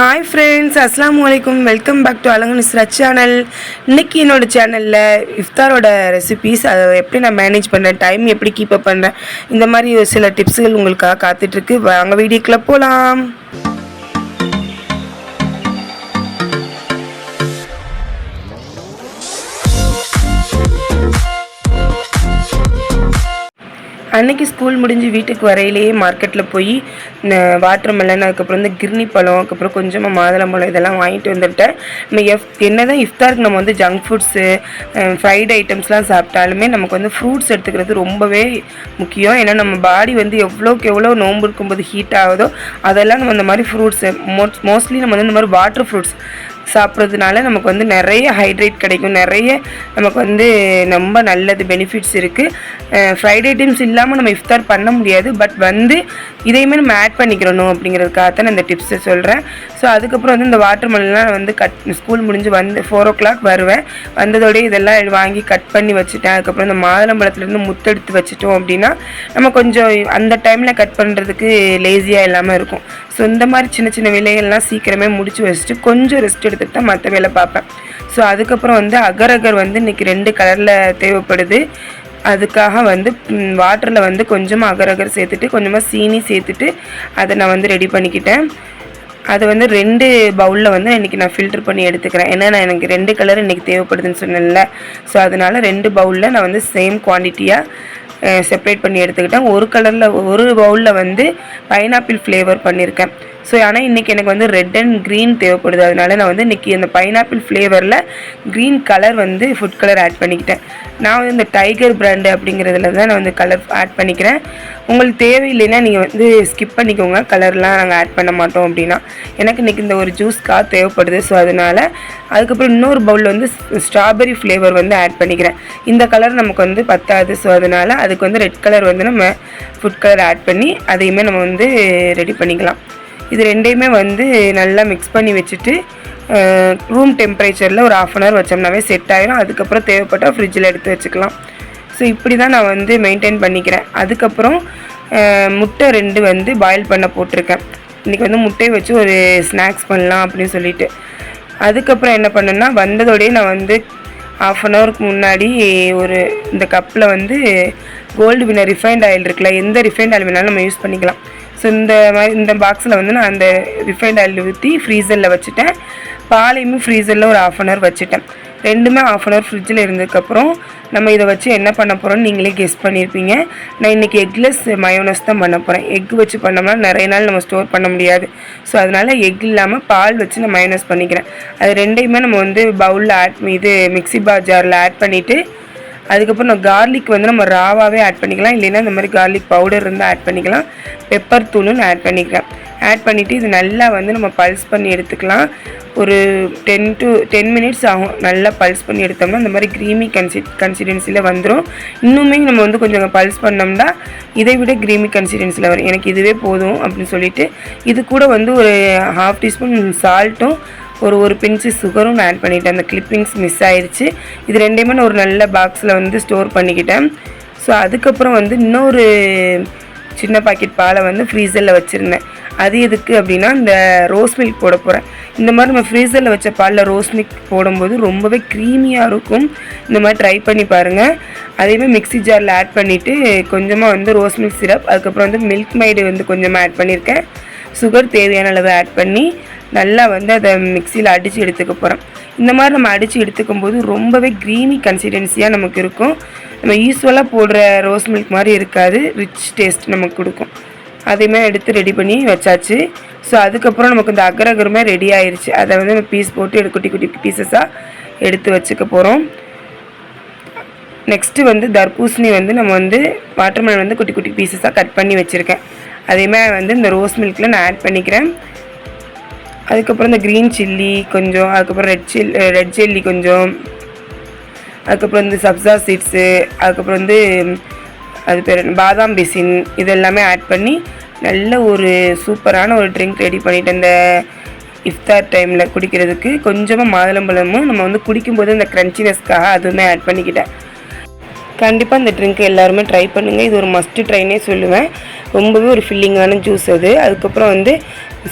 Hi friends அஸ்லாம் வலைக்கும் welcome back to அலங்கன் இஸ்ரத் சேனல் இன்னைக்கு என்னோட சேனலில் இஃப்தாரோட ரெசிபீஸ் அதை எப்படி நான் மேனேஜ் பண்ணுறேன் டைம் எப்படி கீப் அப் பண்ணுறேன் இந்த மாதிரி ஒரு சில டிப்ஸுகள் உங்களுக்காக காத்துட்ருக்கு வாங்க வீடியோக்குள்ளே போகலாம் அன்னைக்கு ஸ்கூல் முடிஞ்சு வீட்டுக்கு வரையிலேயே மார்க்கெட்டில் போய் வாட்டர் மெலன் அதுக்கப்புறம் வந்து கிர்னி பழம் அதுக்கப்புறம் கொஞ்சமாக மாதுளம்பழம் இதெல்லாம் வாங்கிட்டு வந்துட்டேன். நம்ம எஃப் என்ன தான் இஃப்தாருக்கு நம்ம வந்து ஜங்க் ஃபுட்ஸு ஃப்ரைட் ஐட்டம்ஸ்லாம் சாப்பிட்டாலுமே நமக்கு வந்து ஃப்ரூட்ஸ் எடுத்துக்கிறது ரொம்பவே முக்கியம். ஏன்னா நம்ம பாடி வந்து எவ்வளோக்கு எவ்வளோ நோம்பு இருக்கும்போது ஹீட் ஆகுதோ அதெல்லாம் நம்ம இந்த மாதிரி ஃப்ரூட்ஸு மோஸ்ட் மோஸ்ட்லி நம்ம வந்து இந்த மாதிரி வாட்டர் ஃப்ரூட்ஸ் சாப்பிட்றதுனால நமக்கு வந்து நிறைய ஹைட்ரேட் கிடைக்கும். நிறைய நமக்கு வந்து ரொம்ப நல்லது பெனிஃபிட்ஸ் இருக்குது ஃப்ரைட் ஐட்டம்ஸ் இல்லாமல் நம்ம இஃப்தார் பண்ண முடியாது. பட் வந்து இதையுமே நம்ம ஆட் பண்ணிக்கிறணும் அப்படிங்கிறதுக்காக தான் நான் இந்த டிப்ஸை சொல்கிறேன் ஸோ அதுக்கப்புறம் வந்து இந்த வாட்டர் மெலன்லாம் வந்து கட் ஸ்கூல் முடிஞ்சு வந்து ஃபோர் ஓ கிளாக் வருவேன். வந்ததோடய இதெல்லாம் வாங்கி கட் பண்ணி வச்சுட்டேன். அதுக்கப்புறம் இந்த மாதுளம்பழத்துலேருந்து முத்தெடுத்து வச்சுட்டோம் அப்படின்னா நம்ம கொஞ்சம் அந்த டைமில் கட் பண்ணுறதுக்கு லேசியாக இல்லாமல் இருக்கும். ஸோ இந்த மாதிரி சின்ன சின்ன வேலைகள்லாம் சீக்கிரமே முடிச்சு வச்சுட்டு கொஞ்சம் ரெஸ்ட் எடுத்துகிட்டு தான் மற்ற வேலை பார்ப்பேன். ஸோ அதுக்கப்புறம் வந்து அகர் அகர் வந்து இன்றைக்கி ரெண்டு கலரில் தேவைப்படுது. அதுக்காக வந்து வாட்டரில் வந்து கொஞ்சமாக அகர் அகர் சேர்த்துட்டு கொஞ்சமாக சீனி சேர்த்துட்டு அதை நான் வந்து ரெடி பண்ணிக்கிட்டேன். அதை வந்து ரெண்டு பவுலில் வந்து இன்றைக்கி நான் ஃபில்டர் பண்ணி எடுத்துக்கிறேன். ஏன்னா நான் எனக்கு ரெண்டு கலர் இன்றைக்கி தேவைப்படுதுன்னு சொன்னேன்ல. ஸோ அதனால் ரெண்டு பவுலில் நான் வந்து சேம் குவான்டிட்டியாக செப்ரேட் பண்ணி எடுத்துக்கிட்டேன். ஒரு கலரில் ஒரு பவுலில் வந்து பைனாப்பிள் ஃப்ளேவர் பண்ணியிருக்கேன் ஸோ ஆனால் இன்றைக்கி எனக்கு வந்து ரெட் அண்ட் க்ரீன் தேவைப்படுது. அதனால நான் வந்து இன்றைக்கி அந்த பைனாப்பிள் ஃப்ளேவரில் க்ரீன் கலர் வந்து ஃபுட் கலர் ஆட் பண்ணிக்கிட்டேன். நான் வந்து இந்த டைகர் பிராண்டு அப்படிங்கிறதுல தான் நான் வந்து கலர் ஆட் பண்ணிக்கிறேன். உங்களுக்கு தேவையில்லைன்னா நீங்கள் வந்து ஸ்கிப் பண்ணிக்கோங்க. கலர்லாம் நாங்கள் ஆட் பண்ண மாட்டோம் அப்படின்னா. எனக்கு இன்றைக்கி இந்த ஒரு ஜூஸ்க்காக தேவைப்படுது. ஸோ அதனால் அதுக்கப்புறம் இன்னொரு பவுலில் வந்து ஸ்ட்ராபெரி ஃப்ளேவர் வந்து ஆட் பண்ணிக்கிறேன். இந்த கலர் நமக்கு வந்து பத்தாது. ஸோ அதனால் அதுக்கு வந்து ரெட் கலர் வந்து நம்ம ஃபுட் கலர் ஆட் பண்ணி அதையுமே நம்ம வந்து ரெடி பண்ணிக்கலாம். இது ரெண்டையுமே வந்து நல்லா மிக்ஸ் பண்ணி வச்சுட்டு ரூம் டெம்பரேச்சரில் ஒரு ஆஃப் அன் ஹவர் வச்சோம்னாவே செட் ஆகிடும் அதுக்கப்புறம் தேவைப்பட்டால் ஃப்ரிட்ஜில் எடுத்து வச்சுக்கலாம். ஸோ இப்படி தான் நான் வந்து மெயின்டைன் பண்ணிக்கிறேன். அதுக்கப்புறம் முட்டை ரெண்டு வந்து பாயில் பண்ண போட்டிருக்கேன். இன்றைக்கி வந்து முட்டையை வச்சு ஒரு ஸ்நாக்ஸ் பண்ணலாம் அப்படின்னு சொல்லிட்டு. அதுக்கப்புறம் என்ன பண்ணேன்னா வந்ததோடய நான் வந்து ஆஃப் அன் ஹவருக்கு முன்னாடி ஒரு இந்த கப்பில் வந்து கோல்டு வினர் ரிஃபைண்ட் ஆயில் இருக்குல்ல எந்த ரிஃபைண்ட் ஆயில் வேணாலும் நம்ம யூஸ் பண்ணிக்கலாம். ஸோ இந்த மாதிரி இந்த பாக்ஸில் வந்து நான் அந்த ரிஃபைண்ட் ஆயில் ஊற்றி ஃப்ரீசரில் வச்சுட்டேன். பாலையுமே ஃப்ரீசரில் ஒரு ஆஃப் அன் ஹவர் வச்சுட்டேன். ரெண்டுமே ஆஃப் அன் ஹவர் ஃப்ரிட்ஜில் இருந்ததுக்கப்புறம் நம்ம இதை வச்சு என்ன பண்ண போகிறோம்னு நீங்களே கெஸ் பண்ணியிருப்பீங்க நான் இன்றைக்கி எக்லெஸ் மயோனஸ் தான் பண்ண போகிறேன் எக் வச்சு பண்ணோம்னா நிறைய நாள் நம்ம ஸ்டோர் பண்ண முடியாது. ஸோ அதனால் எக் இல்லாமல் பால் வச்சு நான் மயோனஸ் பண்ணிக்கிறேன். அது ரெண்டையுமே நம்ம வந்து பவுலில் ஆட் இது மிக்சி பா ஜாரில் ஆட் பண்ணிவிட்டு அதுக்கப்புறம் நான் கார்லிக் வந்து நம்ம ராவாகவே ஆட் பண்ணிக்கலாம். இல்லைன்னா இந்த மாதிரி கார்லிக் பவுடர் இருந்தால் ஆட் பண்ணிக்கலாம். பெப்பர் தூளும் ஆட் பண்ணிக்கிறேன். ஆட் பண்ணிவிட்டு இது நல்லா வந்து நம்ம பல்ஸ் பண்ணி எடுத்துக்கலாம். ஒரு டென் டு டென் மினிட்ஸ் ஆகும். நல்லா பல்ஸ் பண்ணி எடுத்தோம்னா இந்த மாதிரி க்ரீமி கன்சி கன்சிடென்சியில் வந்துடும் இன்னுமே நம்ம வந்து கொஞ்சம் பல்ஸ் பண்ணோம்னா இதை விட க்ரீமி கன்சிடென்சியில் வரும். எனக்கு இதுவே போதும் அப்படின்னு சொல்லிட்டு இது கூட வந்து ஒரு ஹாஃப் டீஸ்பூன் சால்ட்டும் ஒரு ஒரு பிஞ்சு சுகரும் நான் ஆட் பண்ணிட்டேன். அந்த கிளிப்பிங்ஸ் மிஸ் ஆயிடுச்சு. இது ரெண்டையுமே நான் ஒரு நல்ல பாக்ஸில் வந்து ஸ்டோர் பண்ணிக்கிட்டேன். ஸோ அதுக்கப்புறம் வந்து இன்னொரு சின்ன பாக்கெட் பாலை வந்து ஃப்ரீசரில் வச்சுருந்தேன். அது எதுக்கு அப்படின்னா இந்த ரோஸ் மில்க் போட போகிறேன் இந்த மாதிரி நம்ம ஃப்ரீசரில் வச்ச பாலில் ரோஸ் மில்க் போடும்போது ரொம்பவே க்ரீமியாக இருக்கும். இந்த மாதிரி ட்ரை பண்ணி பாருங்கள் அதேமாதிரி மிக்ஸி ஜாரில் ஆட் பண்ணிவிட்டு கொஞ்சமாக வந்து ரோஸ் மில்க் சிரப் அதுக்கப்புறம் வந்து மில்க் மைடு வந்து கொஞ்சமாக ஆட் பண்ணியிருக்கேன். சுகர் தேவையான அளவு ஆட் பண்ணி நல்லா வந்து அதை மிக்சியில் அடித்து எடுத்துக்க போகிறோம் இந்த மாதிரி நம்ம அடித்து எடுத்துக்கும் போது ரொம்பவே க்ரீமி கன்சிஸ்டன்சியாக நமக்கு இருக்கும். நம்ம யூஸ்வலாக போடுற ரோஸ் மில்க் மாதிரி இருக்காது. ரிச் டேஸ்ட் நமக்கு கொடுக்கும். அதேமாதிரி எடுத்து ரெடி பண்ணி வச்சாச்சு. ஸோ அதுக்கப்புறம் நமக்கு இந்த அகரகருமே ரெடி ஆயிடுச்சு அதை வந்து நம்ம பீஸ் போட்டு எடு குட்டி குட்டி பீசஸாக எடுத்து வச்சுக்க போகிறோம் நெக்ஸ்ட்டு வந்து தர்பூசணி வந்து நம்ம வந்து வாட்டர்மெலன் வந்து குட்டி குட்டி பீசஸாக கட் பண்ணி வச்சுருக்கேன். அதேமாதிரி வந்து இந்த ரோஸ் மில்கில் நான் ஆட் பண்ணிக்கிறேன். அதுக்கப்புறம் இந்த க்ரீன் சில்லி கொஞ்சம் அதுக்கப்புறம் ரெட் சில் ரெட் சில்லி கொஞ்சம். அதுக்கப்புறம் வந்து சப்ஸா சீட்ஸு அதுக்கப்புறம் வந்து அது பேர் பாதாம் பிசின் இதெல்லாமே ஆட் பண்ணி நல்ல ஒரு சூப்பரான ஒரு ட்ரிங்க் ரெடி பண்ணிவிட்டு அந்த இஃப்தார் டைமில் குடிக்கிறதுக்கு கொஞ்சமாக மாதுளம்பழமும் நம்ம வந்து குடிக்கும்போது அந்த க்ரன்ச்சினஸ்க்காக அதுவுமே ஆட் பண்ணிக்கிட்டேன். கண்டிப்பாக இந்த ட்ரிங்க்கு எல்லாருமே ட்ரை பண்ணுங்கள் இது ஒரு மஸ்ட்டு ட்ரைனே சொல்லுவேன். ரொம்பவே ஒரு ஃபில்லிங்கான ஜூஸ் அது. அதுக்கப்புறம் வந்து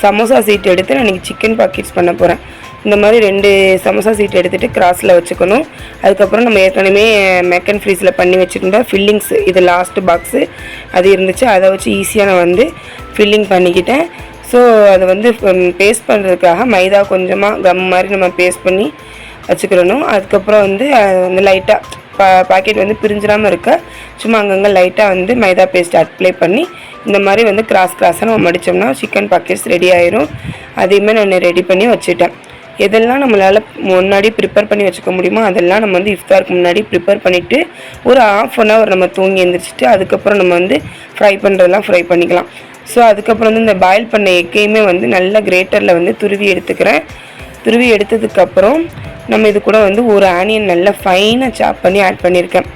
சமோசா சீட் எடுத்து நான் இன்றைக்கி சிக்கன் பாக்கெட்ஸ் பண்ண போகிறேன் இந்த மாதிரி ரெண்டு சமோசா சீட் எடுத்துகிட்டு கிராஸில் வச்சுக்கணும். அதுக்கப்புறம் நம்ம ஏற்கனவே மெக்கன் ஃப்ரீஸில் பண்ணி வச்சுருந்தா ஃபில்லிங்ஸ் இது லாஸ்ட்டு பாக்ஸு அது இருந்துச்சு. அதை வச்சு ஈஸியாக நான் வந்து ஃபில்லிங் பண்ணிக்கிட்டேன். ஸோ அதை வந்து பேஸ்ட் பண்ணுறதுக்காக மைதா கொஞ்சமாக கம் மாதிரி நம்ம பேஸ்ட் பண்ணி வச்சுக்கிறணும். அதுக்கப்புறம் வந்து அது வந்து லைட்டாக பா பாக்கெட் வந்து பிரிஞ்சிடாமல் இருக்க. சும்மா அங்கங்கே லைட்டாக வந்து மைதா பேஸ்ட் அப்ளை பண்ணி இந்த மாதிரி வந்து கிராஸ் கிராஸாக நம்ம மடித்தோம்னா சிக்கன் பாக்கெட்ஸ் ரெடி ஆயிரும். அதையுமே நான் ரெடி பண்ணி வச்சுட்டேன். எதெல்லாம் நம்மளால் முன்னாடி ப்ரிப்பேர் பண்ணி வச்சுக்க முடியுமோ அதெல்லாம் நம்ம வந்து இஃப்தாருக்கு முன்னாடி ப்ரிப்பேர் பண்ணிவிட்டு ஒரு ஆஃப் அன் ஹவர் நம்ம தூங்கி எழுந்திரிச்சிட்டு அதுக்கப்புறம் நம்ம வந்து ஃப்ரை பண்ணுறதெல்லாம் ஃப்ரை பண்ணிக்கலாம். ஸோ அதுக்கப்புறம் வந்து இந்த பாயில் பண்ண எக்கையுமே வந்து நல்ல கிரேட்டரில் வந்து துருவி எடுத்துக்கிறேன். துருவி எடுத்ததுக்கப்புறம் நம்ம இது கூட வந்து ஒரு ஆனியன் நல்லா ஃபைனாக சாப் பண்ணி ஆட் பண்ணியிருக்கேன்.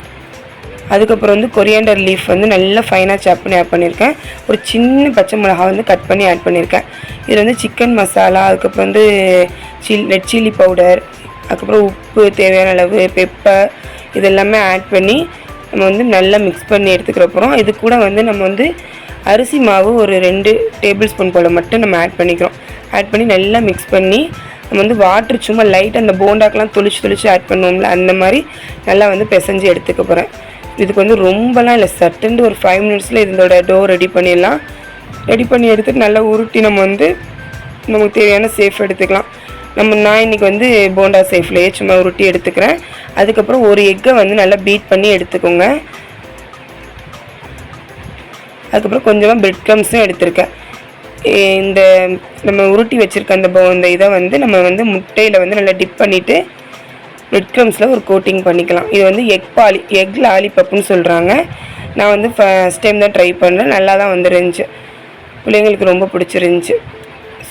அதுக்கப்புறம் வந்து கொரியாண்டர் லீஃப் வந்து நல்லா ஃபைனாக சாப் பண்ணி ஆட் பண்ணியிருக்கேன். ஒரு சின்ன பச்சை மிளகா வந்து கட் பண்ணி ஆட் பண்ணியிருக்கேன். இது வந்து சிக்கன் மசாலா அதுக்கப்புறம் வந்து சில் ரெட் சில்லி பவுடர் அதுக்கப்புறம் உப்பு தேவையான அளவு பெப்பர் இதெல்லாமே ஆட் பண்ணி நம்ம வந்து நல்லா மிக்ஸ் பண்ணி எடுத்துக்கிறப்பறம் இது கூட வந்து நம்ம வந்து அரிசி மாவு ஒரு ரெண்டு டேபிள் ஸ்பூன் போல் மட்டும் நம்ம ஆட் பண்ணிக்கிறோம். ஆட் பண்ணி நல்லா மிக்ஸ் பண்ணி நம்ம வந்து வாட்ரு சும்மா லைட் அந்த போண்டாக்கெலாம் தொளிச்சு தொளிச்சு ஆட் பண்ணுவோம்ல அந்த மாதிரி நல்லா வந்து பிசைஞ்சு எடுத்துக்க போகிறேன் இதுக்கு வந்து ரொம்பலாம் இல்லை சட்டுன்னு ஒரு ஃபைவ் மினிட்ஸில் இதோட டோ ரெடி பண்ணிடலாம். ரெடி பண்ணி எடுத்துட்டு நல்லா உருட்டி நம்ம வந்து நமக்கு தேவையான சேஃப் எடுத்துக்கலாம். நம்ம நான் இன்றைக்கி வந்து போண்டா சேஃப்லேயே சும்மா உருட்டி எடுத்துக்கிறேன். அதுக்கப்புறம் ஒரு எக்கை வந்து நல்லா பீட் பண்ணி எடுத்துக்கோங்க. அதுக்கப்புறம் கொஞ்சமாக பிரெட் க்ரம்ஸும் எடுத்திருக்கேன். இந்த நம்ம உருட்டி வச்சுருக்க அந்த போ இந்த இதை வந்து நம்ம வந்து முட்டையில் வந்து நல்லா டிப் பண்ணிவிட்டு ரெட் க்ரம்ஸில் ஒரு கோட்டிங் பண்ணிக்கலாம். இது வந்து எக் பாலி எக் லாலிபப்புன்னு சொல்கிறாங்க நான் வந்து ஃபஸ்ட் டைம் தான் ட்ரை பண்ணேன் நல்லா தான் வந்துருந்துச்சு. பிள்ளைங்களுக்கு ரொம்ப பிடிச்சிருந்துச்சி.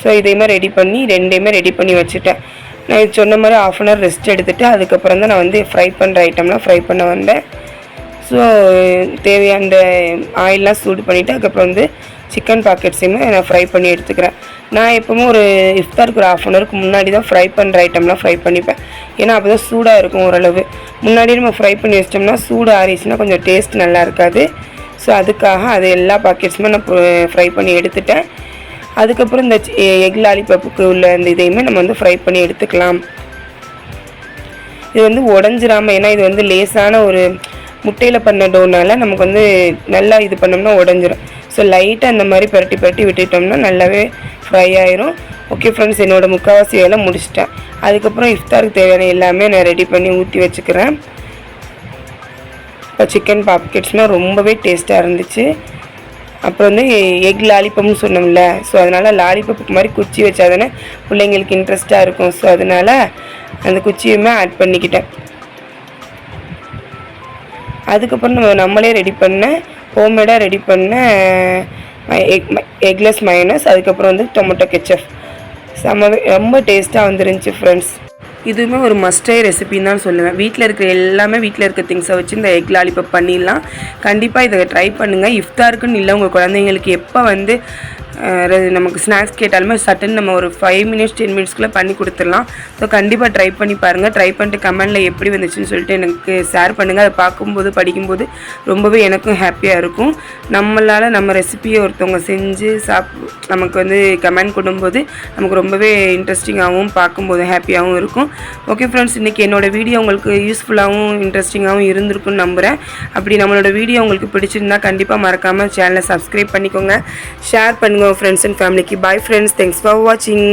ஸோ இதையுமே ரெடி பண்ணி ரெண்டையுமே ரெடி பண்ணி வச்சுட்டேன். நான் இது சொன்ன மாதிரி ஆஃப் அன் ஹவர் ரெஸ்ட் எடுத்துகிட்டு அதுக்கப்புறம் தான் நான் வந்து ஃப்ரை பண்ணுற ஐட்டம்லாம் ஃப்ரை பண்ண வந்தேன். ஸோ தேவையான அந்த ஆயிலெலாம் சூடு பண்ணிவிட்டு அதுக்கப்புறம் வந்து சிக்கன் பாக்கெட்ஸையுமே நான் ஃப்ரை பண்ணி எடுத்துக்கிறேன். நான் எப்போவும் ஒரு இஃப்தாருக்கு ஒரு ஆஃப் அன் ஹவருக்கு முன்னாடி தான் ஃப்ரை பண்ணுற ஐட்டம்லாம் ஃப்ரை பண்ணிப்பேன். ஏன்னா அப்போ தான் சூடாக இருக்கும் ஓரளவு. முன்னாடி நம்ம ஃப்ரை பண்ணி வச்சிட்டோம்னா சூடு ஆறிச்சுன்னா கொஞ்சம் டேஸ்ட் நல்லா இருக்காது. ஸோ அதுக்காக அது எல்லா பாக்கெட்ஸுமே நான் ஃப்ரை பண்ணி எடுத்துட்டேன். அதுக்கப்புறம் இந்த எக் லாலிபப்புக்கு உள்ள இந்த இதையுமே நம்ம வந்து ஃப்ரை பண்ணி எடுத்துக்கலாம். இது வந்து உடஞ்சிராம ஏன்னா இது வந்து லேசான ஒரு முட்டையில் பண்ண டோனால் நமக்கு வந்து நல்லா இது பண்ணோம்னா உடஞ்சிரும். ஸோ லைட்டாக அந்த மாதிரி பரட்டி பரட்டி விட்டுட்டோம்னா நல்லாவே ஃப்ரை ஆயிரும். ஓகே ஃப்ரெண்ட்ஸ் என்னோட முக்கால்வாசி வேலை முடிச்சிட்டேன். அதுக்கப்புறம் இஃப்தாருக்கு தேவையான எல்லாமே நான் ரெடி பண்ணி ஊற்றி வச்சுக்கிறேன். இப்போ சிக்கன் பாப்கெட்ஸ்னால் ரொம்பவே டேஸ்ட்டாக இருந்துச்சு. அப்புறம் வந்து எக் லாலிபப்னு சொன்னோம்ல ஸோ அதனால் லாலிபப்புக்கு மாதிரி குச்சி வச்சா தானே பிள்ளைங்களுக்கு இன்ட்ரெஸ்ட்டாக இருக்கும். ஸோ அதனால் அந்த குச்சியுமே ஆட் பண்ணிக்கிட்டேன். அதுக்கப்புறம் நம்ம நம்மளே ரெடி பண்ண ஹோம்மேடாக ரெடி பண்ண எக் எக்லெஸ் மைனஸ் அதுக்கப்புறம் வந்து டொமேட்டோ கெச்சப் செம்மவே ரொம்ப டேஸ்ட்டாக வந்துருந்துச்சு ஃப்ரெண்ட்ஸ் இதுவுமே ஒரு மஸ்டை ரெசிபின்னு தான் சொல்லுவேன். வீட்டில் இருக்கிற எல்லாமே வீட்டில் இருக்க திங்ஸை வச்சு இந்த எக் லாலிபப் பண்ணிடலாம். கண்டிப்பாக இதை ட்ரை பண்ணுங்கள் இஃப்தாருக்குன்னு இல்லை உங்கள் குழந்தைங்களுக்கு. எப்போ வந்து நமக்கு ஸ்நாக்ஸ் கேட்டாலுமே சட்டுன்னு நம்ம ஒரு ஃபைவ் மினிட்ஸ் டென் மினிட்ஸ்க்குள்ளே பண்ணி கொடுத்துடலாம். ஸோ கண்டிப்பாக ட்ரை பண்ணி பாருங்கள் ட்ரை பண்ணிட்டு கமெண்டில் எப்படி வந்துச்சுன்னு சொல்லிட்டு எனக்கு ஷேர் பண்ணுங்கள் அதை பார்க்கும்போது படிக்கும்போது ரொம்பவே எனக்கும் ஹாப்பியாக இருக்கும். நம்மளால் நம்ம ரெசிபியை ஒருத்தவங்க செஞ்சு சாப் நமக்கு வந்து கமெண்ட் கொடுக்கும்போது நமக்கு ரொம்பவே இன்ட்ரெஸ்டிங்காகவும் பார்க்கும்போது ஹாப்பியாகவும் இருக்கும். ஓகே ஃப்ரெண்ட்ஸ் இன்றைக்கி என்னோட வீடியோ உங்களுக்கு யூஸ்ஃபுல்லாகவும் இன்ட்ரெஸ்டிங்காகவும் இருந்திருக்குன்னு நம்புகிறேன் அப்படி நம்மளோட வீடியோ உங்களுக்கு பிடிச்சிருந்தா கண்டிப்பாக மறக்காமல் சேனலை சப்ஸ்கிரைப் பண்ணிக்கோங்க. ஷேர் பண்ணுங்கள் ஃப்ரெண்ட்ஸ் அண்ட் ஃபேமிலிக்கு பாய் ஃப்ரெண்ட்ஸ் தேங்க்ஸ் ஃபார் வாட்சிங்